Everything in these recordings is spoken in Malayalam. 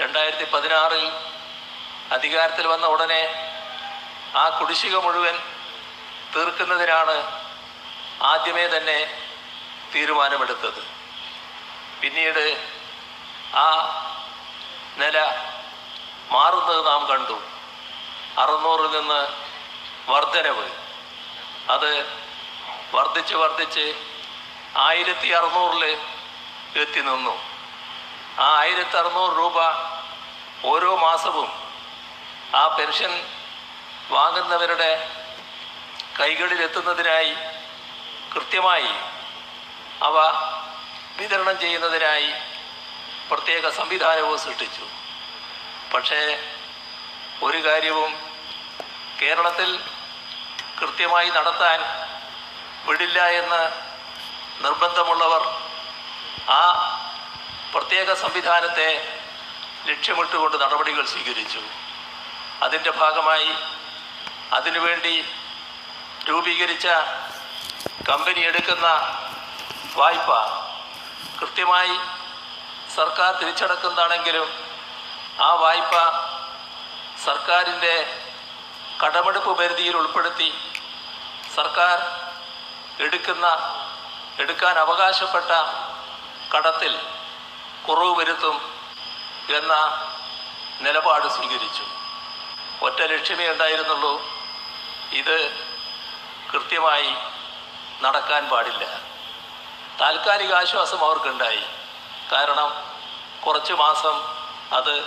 രണ്ടായിരത്തി പതിനാറിൽ അധികാരത്തിൽ വന്ന ഉടനെ ആ കുടിശ്ശിക മുഴുവൻ തീർക്കുന്നതിനാണ് ആദ്യമേ തന്നെ തീരുമാനമെടുത്തത്. പിന്നീട് ആ നില മാറുന്നത് നാം കണ്ടു. അറുന്നൂറിൽ നിന്ന് വർധനവ്. അത് വർദ്ധിച്ച് വർദ്ധിച്ച് ആയിരത്തി അറുന്നൂറിൽ എത്തി നിന്നു. ആ ആയിരത്തി അറുന്നൂറ് രൂപ ഓരോ മാസവും ആ പെൻഷൻ വാങ്ങുന്നവരുടെ കൈകളിലെത്തുന്നതിനായി കൃത്യമായി അവ വിതരണം ചെയ്യുന്നതിനായി പ്രത്യേക സംവിധാനവും സൃഷ്ടിച്ചു. പക്ഷേ ഒരു കാര്യവും കേരളത്തിൽ കൃത്യമായി നടത്താൻ വിടില്ല എന്ന് നിർബന്ധമുള്ളവർ ആ പ്രത്യേക സംവിധാനത്തെ ലക്ഷ്യമിട്ടുകൊണ്ട് നടപടികൾ സ്വീകരിച്ചു. അതിന്റെ ഭാഗമായി അതിനുവേണ്ടി രൂപീകരിച്ച കമ്പനി എടുക്കുന്ന വായ്പ കൃത്യമായി സർക്കാർ തിരിച്ചടക്കുന്നതാണെങ്കിലും ആ വായ്പ സർക്കാരിന്റെ കടമെടുപ്പ് പരിധിയിൽ ഉൾപ്പെടുത്തി സർക്കാർ എടുക്കുന്ന എടുക്കാൻ അവകാശപ്പെട്ട കടത്തിൽ കുറവ് വരുത്തും എന്ന നിലപാട് സ്വീകരിച്ചു. ഒറ്റ ലക്ഷ്യമേ ഉണ്ടായിരുന്നുള്ളൂ. ഇത് കൃത്യമായി നടക്കാൻ പാടില്ല. താൽക്കാലിക ആശ്വാസം അവർക്കുണ്ടായി. കാരണം കുറച്ച് മാസം അത്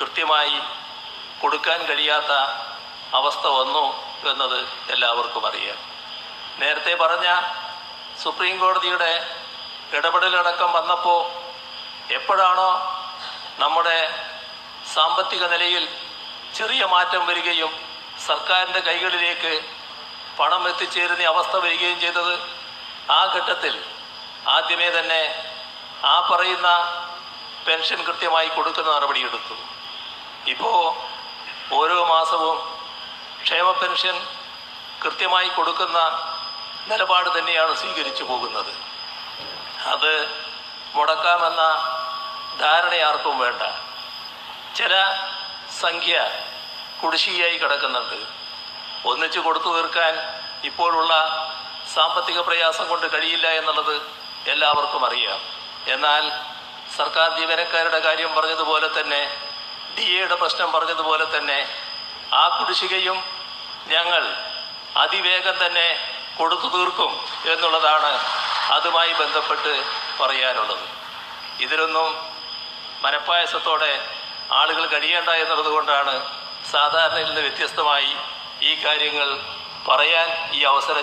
കൃത്യമായി കൊടുക്കാൻ കഴിയാത്ത അവസ്ഥ വന്നു എന്നത് എല്ലാവർക്കും അറിയാം. നേരത്തെ പറഞ്ഞ സുപ്രീം കോടതിയുടെ ഇടപെടലടക്കം വന്നപ്പോൾ എപ്പോഴാണോ നമ്മുടെ സാമ്പത്തിക നിലയിൽ ചെറിയ മാറ്റം വരികയും സർക്കാരിന്റെ കൈകളിലേക്ക് പണം എത്തിച്ചേരുന്ന അവസ്ഥ വരികയും ചെയ്തത് ആ ഘട്ടത്തിൽ ആദ്യമേ തന്നെ ആ പറയുന്ന പെൻഷൻ കൃത്യമായി കൊടുക്കുന്ന നടപടിയെടുത്തു. ഇപ്പോൾ ഓരോ മാസവും ക്ഷേമ പെൻഷൻ കൃത്യമായി കൊടുക്കുന്ന നിലപാട് തന്നെയാണ് സ്വീകരിച്ചു പോകുന്നത്. അത് മുടക്കാമെന്ന ധാരണ ആർക്കും വേണ്ട. ചില സംഖ്യ കുടിശ്ശിയായി കിടക്കുന്നുണ്ട്. ഒന്നിച്ചു കൊടുത്തു തീർക്കാൻ ഇപ്പോഴുള്ള സാമ്പത്തിക പ്രയാസം കൊണ്ട് കഴിയില്ല എന്നുള്ളത് എല്ലാവർക്കും അറിയാം. എന്നാൽ സർക്കാർ ജീവനക്കാരുടെ കാര്യം പറഞ്ഞതുപോലെ തന്നെ ഡി എയുടെ പ്രശ്നം പറഞ്ഞതുപോലെ തന്നെ ആ കുടിശ്ശികയും ഞങ്ങൾ അതിവേഗം തന്നെ കൊടുത്തു തീർക്കും എന്നുള്ളതാണ് അതുമായി ബന്ധപ്പെട്ട് പറയാനുള്ളത്. ഇതിലൊന്നും മനപ്പായസത്തോടെ ആളുകൾ കഴിയേണ്ട എന്നുള്ളതുകൊണ്ടാണ് സാധാരണയിൽ നിന്ന് വ്യത്യസ്തമായി ഈ കാര്യങ്ങൾ പറയാൻ ഈ അവസരം